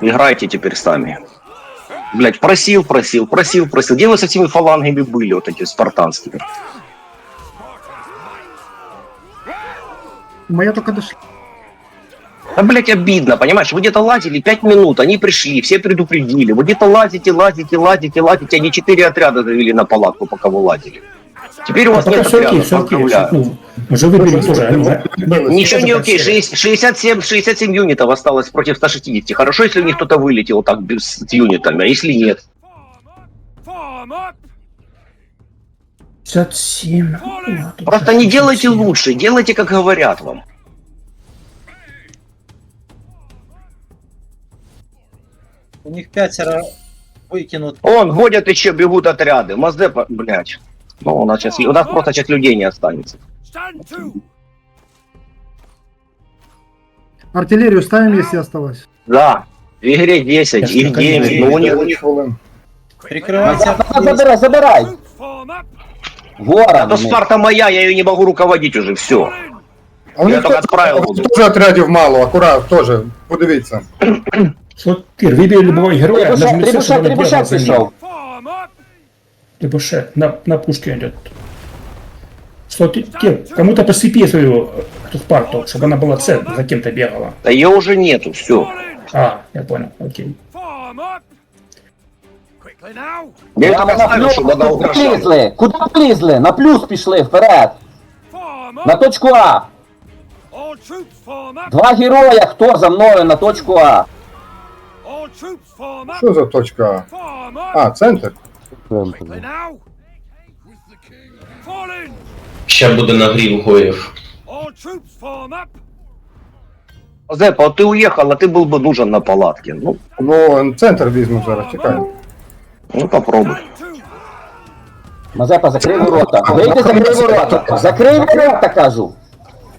Играйте теперь сами. Блять, просил, просил, просил, просил. Где вы с этими фалангами были, вот эти спартанскими? Моя только дошла. Да, блять, обидно, понимаешь? Вы где-то лазили 5 минут, они пришли, все предупредили. Вы где-то лазите, лазите, лазите, лазите. Они 4 отряда завели на палатку, пока вы лазили. Теперь у А вас пока нет все окей, все. Ну, уже выбили тоже. они, да? Ничего не окей, так 60 67, 67 юнитов осталось против 160. Хорошо, если у них кто-то вылетел так без, с юнитами, а если нет? Form up! 57. Ну, тут Просто не 67. делайте лучше, делайте, как говорят вам. У них пятеро выкинут. Он, ходят еще, бегут отряды. Маздепа, блядь. Ну, у нас, сейчас, у нас просто сейчас людей не останется. Stand to! Артиллерию ставим, если осталось. Да, в игре 10, Конечно, их 9, конечно. но у них... Прикрывайте Забирай, забирай! Troop form up! Ворон! А то Спарта моя, я ее не могу руководить уже, все. Fall in! А у Я них тільки теж- відправив у них буду. теж отрядів мало, акурат, теж, подивіться. Що, Кір, вибили любого героя, Трибушет, нажми все, трибушет, чтобы он бегал трибушет за ним. пішов. Form up! Трибушет, на, на пушке идет. Что ты, Кир, кому-то посыпи свою э, эту Спарту, чтобы она была цель, за кем-то бегала. Да ее уже нету, все. Fall in! А, я понял, окей. Form up! Quickly now! Я ее На- так на оставил, плюс чтобы она угрожала. полізли? Куди полізли? На плюс пішли, вперед! Form На up! точку А! All troops form up! Два героя, хто за мною на точку А? All troops form up! Що за точка Form А? up! А, центр? Quickly now! Fall in! Ще буде нагрів гоїв. All troops form up! Зепа, вот ты уехал, а ты был бы нужен на палатке. Ну, Ну, центр візьму зараз, чекай. ну попробуй. Stand to! Мазепа, закрий ворота. Вийди, закрий ворота. Закрий ворота, кажу.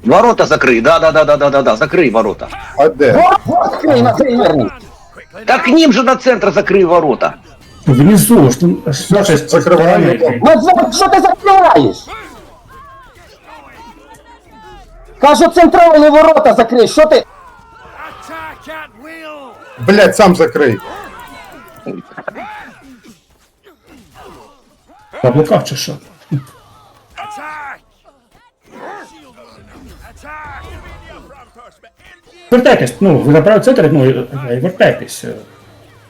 Ворота закрой, да-да-да-да-да-да, закрой ворота. А де? Вот, вот, закрий на верні. Quickly Да к ним же на центр закрой ворота. Внизу, что с нашей Закрываем его. Мазепа, що ти закриваєш? Кажу, центральні ворота закрий, що ти? Attack at will! Блять, сам закрий. Каблуках чи що? Attack! Attack! Вертайтесь, ну, ви забрали центр, ну, і і вертайтесь. е.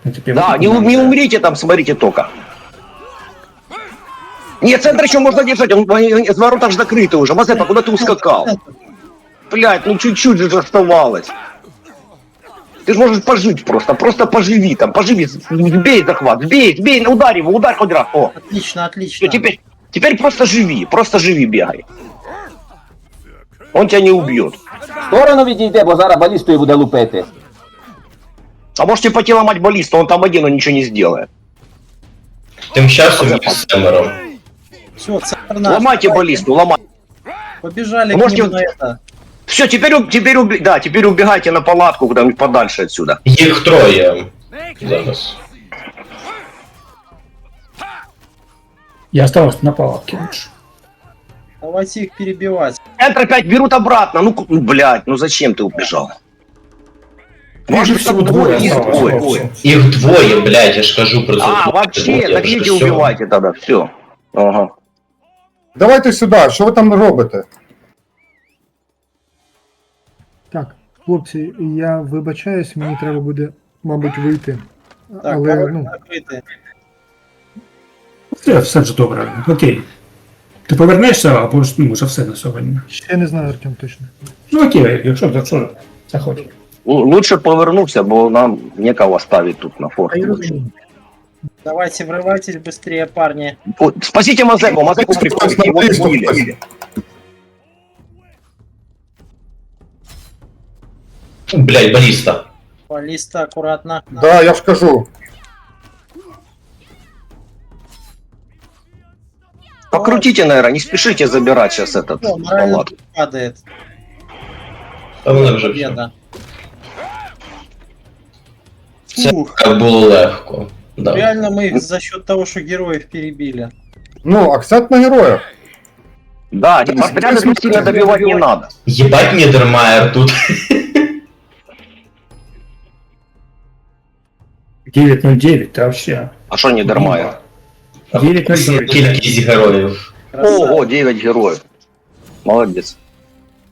Ну, типу, Да, не, ви- не умрите там, смотрите только. Нет, центр еще можно держать, он, он- он- ворота же закрыты уже. Мазепа, куда ты ускакал? Блять, ну чуть-чуть же оставалось. Ты же можешь пожить просто, просто поживи там, поживи, сбей захват, сбей, сбей, ударь его, ударь хоть раз. О, Отлично, все, отлично. теперь, теперь просто живи, просто живи, бегай. Он тебя не убьет. В сторону відійди, бо зараз балістою буде лупити. А можете пойти ломать баллисту, он там один, он ничего не сделает. Тим часом їх семеро. Все, центр наш. Ломайте баллисту, ломайте. Побежали Можете- к ним на это. Все, теперь, у- теперь, уби- да, теперь убегайте на палатку куда-нибудь подальше отсюда. Їх троє Make зараз. Я остался на палатке лучше. Давайте их перебивать. Центр опять берут обратно. Ну, ку- ну, блядь, ну зачем ты убежал? Может, быть, всего там двое двое, осталось. двое. двое. Їх двоє, блядь, я ж кажу про це. А, вообще, так идите убивайте тогда, все. Ага. Давайте сюди, що ви там робите? Так, хлопці, я вибачаюсь, мені треба буде, мабуть, вийти. Так, Але ворота ну, закрыты. Все, все вже добре, окей. Ти повернешся, або ж, ну, вже все на сьогодні. ще не знаю, Артем, точно. Ну окей, якщо, якщо захочеш. Ну, Лучше повернуться, бо нам некого ставить тут на розумію. Давайте врывайтесь быстрее, парни. О, Спасите Мазепу, Мазепу прикройте, его убили. Блядь, баліста. Баллиста аккуратно. Да, я ж кажу. Покрутите, наверное, не спешите забирать сейчас этот О, палатку. падает. Та вони вже все. Це Фух, як було легко. Да. реально мы их за счет того, что героев перебили. Ну, акцент на героях. Да, отряды тут сильно добивать не надо. Єбать Нідермайер тут. 909, та вообще. А що не дармає? 909. Кількість героїв. Красава. Ого, 9 героїв. Молодець.